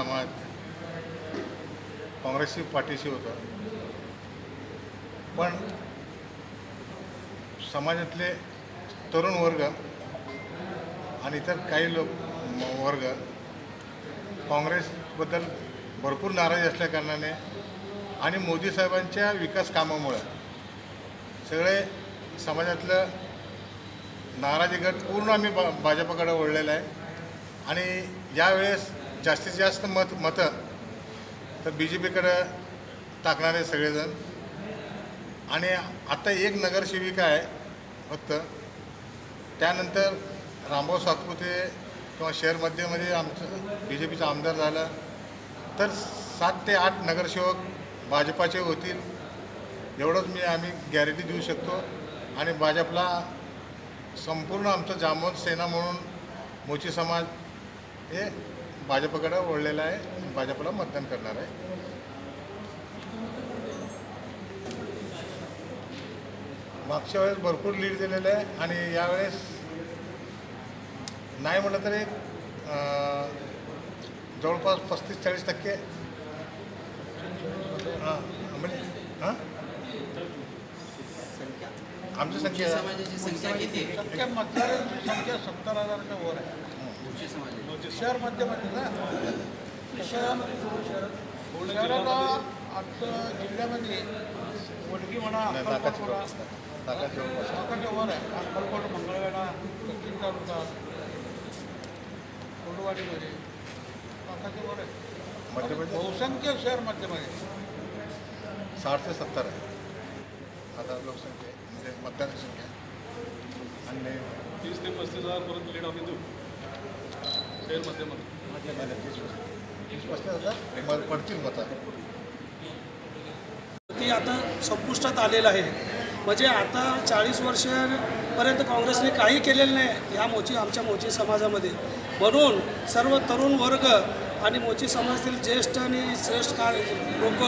समाज काँग्रेसची पाठीशी होतं. पण समाजातले तरुण वर्ग आणि इतर काही लोक वर्ग काँग्रेसबद्दल भरपूर नाराजी असल्याकारणाने आणि मोदी साहेबांच्या विकास कामामुळं सगळे समाजातलं नाराजी गट पूर्ण आम्ही भा भाजपकडे वळलेला आहे. आणि यावेळेस जास्तीत जास्त मत मतं तर बी जे पीकडं टाकणारे सगळेजण. आणि आता एक नगरसेविका आहे फक्त. त्यानंतर रामभाऊ सातपुते किंवा शहर मध्यमध्ये आमचं बी जे पीचा आमदार झाला. तर सात ते आठ नगरसेवक भाजपाचे होतील एवढंच मी आम्ही गॅरंटी देऊ शकतो. आणि भाजपला संपूर्ण आमचं जामवंत सेना म्हणून मोची समाज हे भाजपकडे वळलेलं आहे. भाजपला मतदान करणार आहे. मागच्या वेळेस भरपूर लीड दिलेलं आहे आणि यावेळेस नाही म्हटलं तरी अं, जवळपास पस्तीस चाळीस टक्के. हां म्हणजे हां? आमची संख्या. समाजाची संख्या किती आहे? टक्के मतदारांची संख्या सत्तर हजाराच्या वर आहे. शहर मध्यमध्ये ना? शहर शहराला आमचं जिल्ह्यामध्ये वडगी म्हणा अक्कलकोट. नाकाच्या वर आहे. अक्कलकोट मंगळवेढा दक्षिण तालुका कोंडवाडीमध्ये नाकाच्या वर आहे. बहुसंख्य शहर मध्यमध्ये साठ ते सत्तर आहे. आता लोकसंख्या आहे, म्हणजे मतदार संख्या आणि तीस ते पस्तीस हजारपर्यंत लीड आम्ही देऊ. पडतील ती आता संपुष्टात आलेलं आहे. म्हणजे आता चाळीस वर्षापर्यंत काँग्रेसने काही केलेलं नाही ह्या मोची आमच्या मोची समाजामध्ये. म्हणून सर्व तरुण वर्ग आणि मोची समाजातील ज्येष्ठ आणि श्रेष्ठ का लोक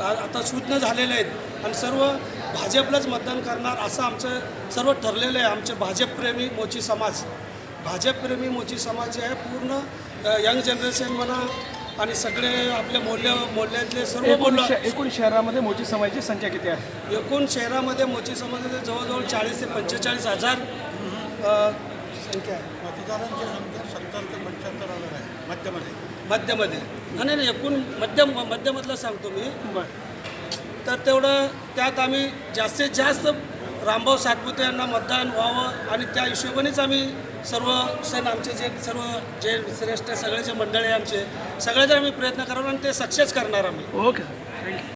आता सुज्ञ झालेले आहेत. आणि सर्व भाजपलाच मतदान करणार असं आमचं सर्व ठरलेलं आहे आमचे भाजपप्रेमी मोची समाज. भाजपप्रेमी मोची समाज जे आहे पूर्ण यंग जनरेशन म्हणा आणि सगळे आपल्या मोहल्ल्या मोहल्ल्यातले सर्व एकूण श- एकूण शहरामध्ये मोठी समाजाची संख्या किती आहे? एकूण शहरामध्ये मोची समाजाचे जवळजवळ चाळीस ते पंचेचाळीस हजार अ, संख्या आहे. मतदारांची संख्या सत्तर ते पंच्याहत्तर हजार आहे मध्यमध्ये. मध्यमध्ये. नाही नाही एकूण मध्यम मध्यमधलं सांगतो मी. बरं. तर तेवढं त्यात आम्ही जास्तीत जास्त रामभाऊ सातपुते यांना मतदान व्हावं आणि त्या हिशोबानेच आम्ही सर्व सण आमचे जे सर्व जे श्रेष्ठ सगळे जे मंडळी आमचे सगळेजण आम्ही प्रयत्न करणार आणि ते सक्सेस करणार आम्ही. ओके